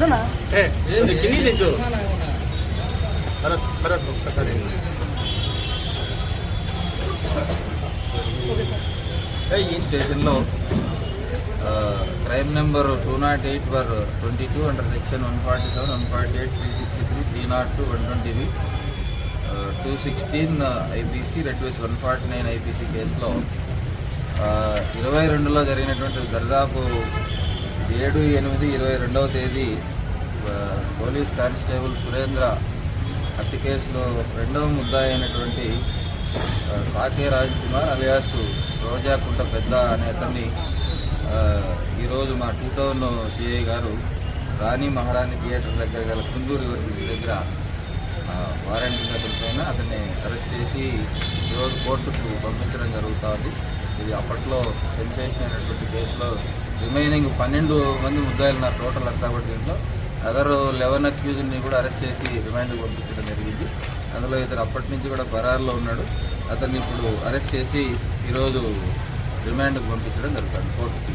కింది తెచ్చు భరత్ భరత్ ఒక్కసారి. ఈ స్టేషన్లో ఆ, crime number two naught eight were twenty two under section one forty seven one forty eight three sixty three three naught two one ట్వంటీవి two sixteen IPC read with one forty nine IPC కేసులో ఆ, ఇరవై రెండులో జరిగినటువంటి దర్దాపు ఏడు ఎనిమిది ఇరవై రెండవ తేదీ పోలీస్ కానిస్టేబుల్ సురేంద్ర హత్య కేసులో రెండవ ముద్దాయి అయినటువంటి సాకే రాజ్ కుమార్ అలియాస్ రోజాకుంట పెద్ద అనే అతన్ని ఈరోజు మా టూ టౌన్ సిఐ గారు రాణి మహారాణి థియేటర్ దగ్గర గల కుందూరు దగ్గర ఆ, వారెంట్ పైన అతన్ని అరెస్ట్ చేసి ఈరోజు కోర్టుకు పంపించడం జరుగుతుంది ఇది అప్పట్లో సెన్సేషన్ అయినటువంటి కేసులో రిమైనింగ్ పన్నెండు మంది ముద్దాయిలున్నారు టోటల్ అంతా కూడా దీంట్లో. అదర్ లెవెన్ అక్యూజ్ని కూడా అరెస్ట్ చేసి రిమాండ్ పంపించడం జరిగింది. అందులో ఇతను అప్పటి నుంచి కూడా బరార్లో ఉన్నాడు. అతన్ని ఇప్పుడు అరెస్ట్ చేసి ఈరోజు రిమాండ్కి పంపించడం జరుగుతుంది. కోర్టుకి